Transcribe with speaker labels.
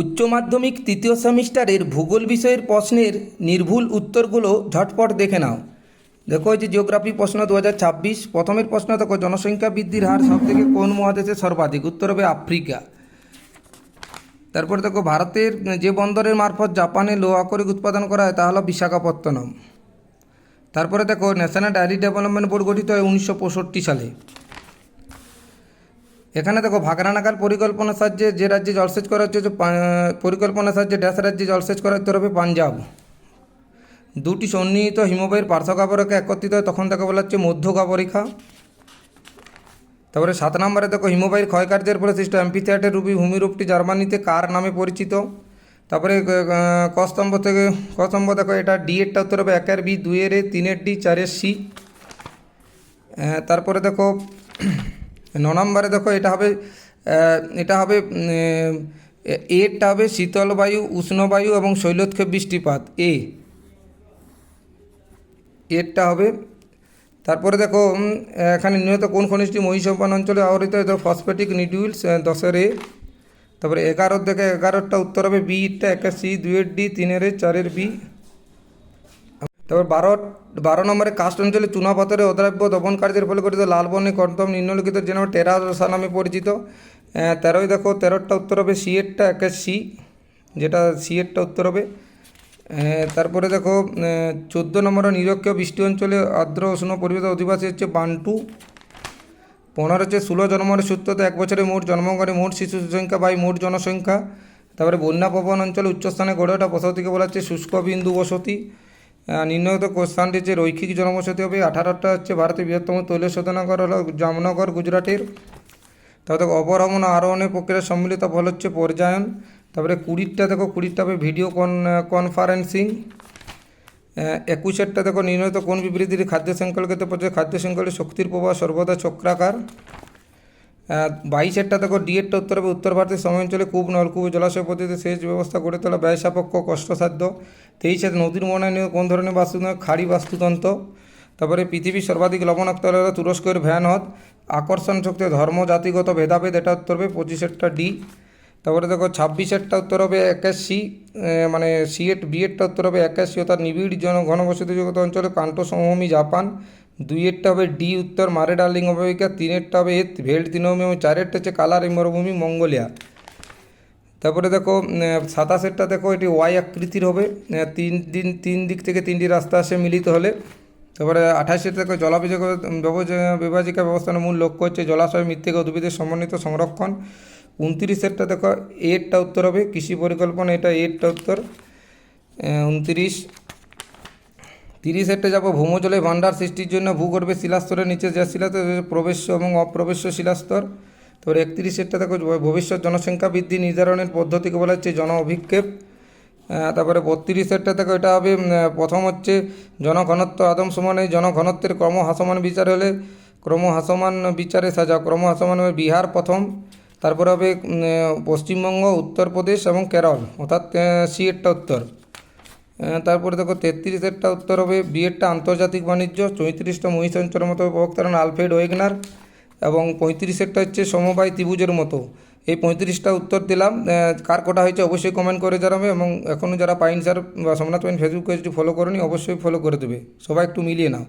Speaker 1: উচ্চ মাধ্যমিক তৃতীয় সেমিস্টারের ভূগোল বিষয়ের প্রশ্নের নির্ভুল উত্তরগুলো ঝটপট দেখে নাও। দেখো যে জিওগ্রাফি প্রশ্ন দু হাজার ছাব্বিশ, প্রথমের প্রশ্ন দেখো, জনসংখ্যা বৃদ্ধির হার সব থেকে কোন মহাদেশে সর্বাধিক? উত্তর হবে আফ্রিকা। তারপরে দেখো, ভারতের যে বন্দরের মারফত জাপানে লোহ আকরিক উৎপাদন করা হয়, তা হলো বিশাখাপত্তনম। তারপরে দেখো, ন্যাশনাল ডায়েরি ডেভেলপমেন্ট বোর্ড গঠিত হয় উনিশশো পঁয়ষট্টি সালে। এখানে দেখো ভাগরানাকাল পরিকল্পনার সাহায্যে যে রাজ্যে জলসেচ করা হচ্ছে পরিকল্পনার সাহায্যে ড্যাশ রাজ্যে জলসেচ করা হবে পাঞ্জাব। দুটি সন্নিহিত হিমবাহের পার্শ্বকাবরেখা একত্রিত হয় তখন তাকে বলা হচ্ছে মধ্যকাবরেখা তারপরে সাত নম্বরে দেখো হিমবাহের ক্ষয়কার্যের ফলে সৃষ্ট অ্যাম্পিথিয়েটার রূপী ভূমিরূপটি জার্মানিতে কার নামে পরিচিত? তারপরে কস্তম্ভ থেকে, কস্তম্ভ দেখো এটা ডি এরটা উত্তর হবে একের বি দুইয়ের এ তিনের ডি চারের সি। তারপরে দেখো ন নম্বরে দেখো এটা হবে এটা হবে এরটা হবে শীতল বায়ু উষ্ণবায়ু এবং শৈলোৎক্ষেপ বৃষ্টিপাত, এ। এরটা হবে, তারপরে দেখো এখানে নিহত কোন খনিজটি মহিষম্পান অঞ্চলে আহরিত ফসফেটিক নিডিউলস দশের এ। তারপরে এগারোর দেখে এগারোটা উত্তর হবে বিটা একের সি দুইয়ের ডি, তিনের এ, চারের বি। তারপর বারো বারো নম্বরে কাস্ট অঞ্চলে চুনাপাথরে অদ্রাব্য দমন কার্যের ফলে গঠিত লাল বর্ণে কর্তম নিম্নলিখিত যেন টেরাসা নামে পরিচিত। তেরোই দেখো, তেরোটা উত্তর হবে সি এরটা একের সি, যেটা সি এরটা উত্তর হবে। তারপরে দেখো চোদ্দ নম্বরে নিরক্ষীয় বৃষ্টি অঞ্চলে আর্দ্র উষ্ণ পরিবেশ অধিবাসী হচ্ছে বান্টু। পনেরো হচ্ছে ষোলো জন্মের সূত্রতে এক বছরে মোট জন্মকারী মোট শিশু সংখ্যা বাই মোট জনসংখ্যা। তারপরে বন্যা প্রবণ অঞ্চলে উচ্চস্থানে গড়ে ওঠা বসতিকে বলা হচ্ছে শুষ্ক বিন্দু বসতি। নির্ণয়ত স্থানটি হচ্ছে রৈখিক জনবসতি হবে আঠারোটা হচ্ছে ভারতের বৃহত্তম তৈল শোধনাগার হল জামনগর, গুজরাটের। তারপর ও আরোহণের প্রক্রিয়ার সম্মিলিত ফল হচ্ছে পর্যায়ন। তারপরে কুড়িরটা দেখো কুড়িরটা হবে ভিডিও কন, কনফারেন্সিং। একুশেরটা দেখো নির্ণয়ত কোন বিবৃতির খাদ্য শৃঙ্খলকে পর্যায়ে খাদ্য শৃঙ্খলের শক্তির প্রবাহ সর্বদা চক্রাকার। বাইশেরটা দেখো ডিএরটা উত্তর হবে। উত্তর ভারতের সময় অঞ্চলে কূপ, নলকূপ জলাশয় পদ্ধতিতে সেচ ব্যবস্থা গড়ে তোলা ব্যয় সাপেক্ষ, কষ্টসাধ্য। তেইশে নদীর বনায়নীয় কোন ধরনের বাস্তুতন্ত্র খাড়ি বাস্তুতন্ত্র। তারপরে পৃথিবীর সর্বাধিক লবণাক্ত হলো তুরস্কের ভ্যান হ্রদ আকর্ষণ শক্তি ধর্ম, জাতিগত ভেদাভেদ, এটা উত্তর হবে পঁচিশেরটা ডি তারপরে দেখো ছাব্বিশেরটা উত্তর হবে একাশি মানে সি এট বি এরটা উত্তর হবে একাশি, অর্থাৎ নিবিড় জন ঘনবসতি জগত অঞ্চলে কান্টো সমভূমি জাপান। দুইয়েরটা হবে ডি উত্তর, মারে ডার্লিং অববাহিকা তিনেরটা হবে এত ভেল্ট তৃণভূমি এবং চারেরটা হচ্ছে কালার মরুভূমি মঙ্গোলিয়া। তারপরে দেখো সাতাশেরটা দেখো, এটি ওয়াই আকৃতির হবে। তিন দিন, তিন দিক থেকে তিনটি রাস্তা আসে মিলিত হলে। তারপরে আঠাশের দেখো, জলাভিযোগ বিভাজিকা ব্যবস্থার মূল লক্ষ্য হচ্ছে জলাশয়, মৃত্তিকা, উদ্ভিদের সমন্বিত সংরক্ষণ। উনত্রিশেরটা দেখো এরটা উত্তর হবে, কৃষি পরিকল্পনা, এটা এরটা উত্তর। উনত্রিশ তিরিশেরটা যাব ভূমজলে ভাণ্ডার সৃষ্টির জন্য ভূগর্ভে শিলাস্তরের নিচে যে শিলাস্তর প্রবেশ্য এবং অপ্রবেশ্য শিলাস্তর তারপরে একত্রিশেরটা দেখো ভবিষ্যৎ জনসংখ্যা বৃদ্ধি নির্ধারণের পদ্ধতিকে বলা হচ্ছে জন অভিক্ষেপ। তারপরে বত্রিশেরটা দেখো এটা হবে প্রথম হচ্ছে জনঘনত্ব আদম সমান, জনঘনত্বের ক্রম হ্রাসমান বিচার হলে ক্রম হ্রাসমান বিচারে সাজা, ক্রম হ্রাসমান হবে বিহার প্রথম, তারপরে হবে পশ্চিমবঙ্গ, উত্তরপ্রদেশ এবং কেরল, অর্থাৎ সি এরটা উত্তর। তারপরে দেখো তেত্রিশেরটা উত্তর হবে। বিয়েরটা আন্তর্জাতিক বাণিজ্য, চৌত্রিশটা মহিষঞ্চলের মতো প্রবক্তারান আলফ্রেড ওয়েগনার এবং পঁয়ত্রিশেরটা হচ্ছে সমবায় ত্রিভুজের মতো। এই পঁয়ত্রিশটা উত্তর দিলাম। কার কোটা হয়েছে অবশ্যই কমেন্ট করে জানাবে এবং এখনও যারা পাইন স্যার বা সোমনাথ পাইন ফেসবুক পেজটি ফলো করেনি অবশ্যই ফলো করে দেবে। সবাই একটু মিলিয়ে নাও।